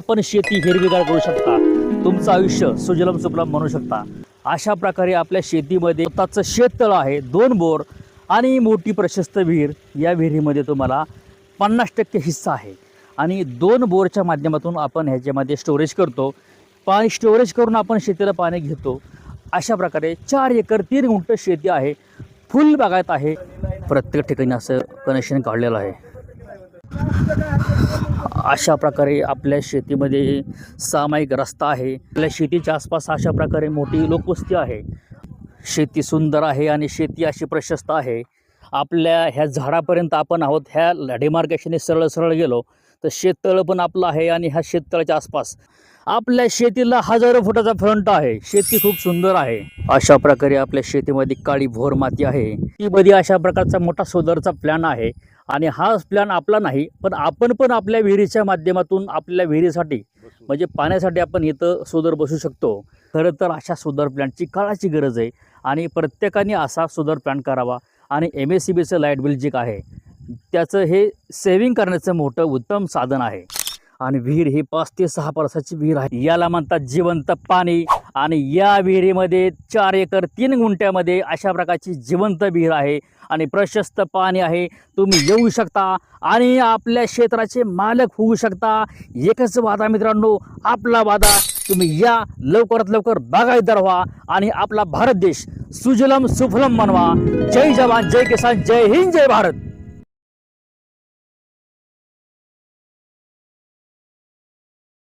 आपण शेती हिरवीगार करू शकता. तुमचं आयुष्य सुजलम सुफलम म्हणू शकता. अशा प्रकारे आपल्या शेतीमध्ये स्वतःचं शेततळ आहे दोन बोर आणि मोठी प्रशस्त विहीर या विहिरीमध्ये तुम्हाला पन्नास टक्के हिस्सा आहे. आणि दोन बोरच्या माध्यमातून आपण ह्याच्यामध्ये स्टोरेज करतो. पाणी स्टोरेज करून आपण शेतीला पाणी घेतो. अशा प्रकारे चार एकर तीन गुंठ शेती आहे. फुल बागायत आहे. प्रत्येक ठिकाणी असं कनेक्शन काढलेलं आहे. अशा प्रकारे आपल्या शेतीमध्ये सामायिक रस्ता आहे. आपल्या शेतीच्या आसपास अशा प्रकारे मोठी लोकवस्ती आहे. शेती सुंदर आहे आणि शेती अशी प्रशस्त आहे. आपल्या ह्या झाडापर्यंत आपण आहोत. ह्या डेमार्केशने सरळ सरळ गेलो. तर शेततळं पण आपलं आहे आणि ह्या शेततळाच्या आसपास. आपल्या शेतीला हजारो फुटाचा फ्रंट आहे. शेती खूप सुंदर आहे. अशा प्रकारे आपल्या शेतीमध्ये काळी भोर माती आहे. ती अशा प्रकारचा मोठा सोलरचा प्लॅन आहे. आणि हा प्लॅन आपला नाही पण आपण पण आपल्या विहिरीच्या माध्यमातून आपल्या विहिरीसाठी म्हणजे पाण्यासाठी आपण इथं सोलर बसू शकतो. खरं तर अशा सोलर प्लॅनची काळाची गरज आहे. आणि प्रत्येकाने असा सोलर प्लॅन करावा. आणि एम एस सी बीचं लाइट बिल जे आहे त्याचं हे सेविंग करण्याचं मोठं उत्तम साधन आहे. आणि विहीर ही पाच ते सहा परसाची विहीर आहे. याला म्हणतात जिवंत पाणी. आणि या विहिरीमध्ये चार एकर तीन गुंठ्यामध्ये अशा प्रकारची जिवंत विहीर आहे. आणि प्रशस्त पाणी आहे. तुम्ही येऊ शकता. आणि आपल्या क्षेत्राचे मालक होऊ शकता. एकच वादा मित्रांनो आपला वादा. तुम्ही या लवकरात लवकर बागायतदार व्हा आणि आपला भारत देश सुजलम सुफलम बनवा. जय जवान जय किसान जय हिंद जय भारत.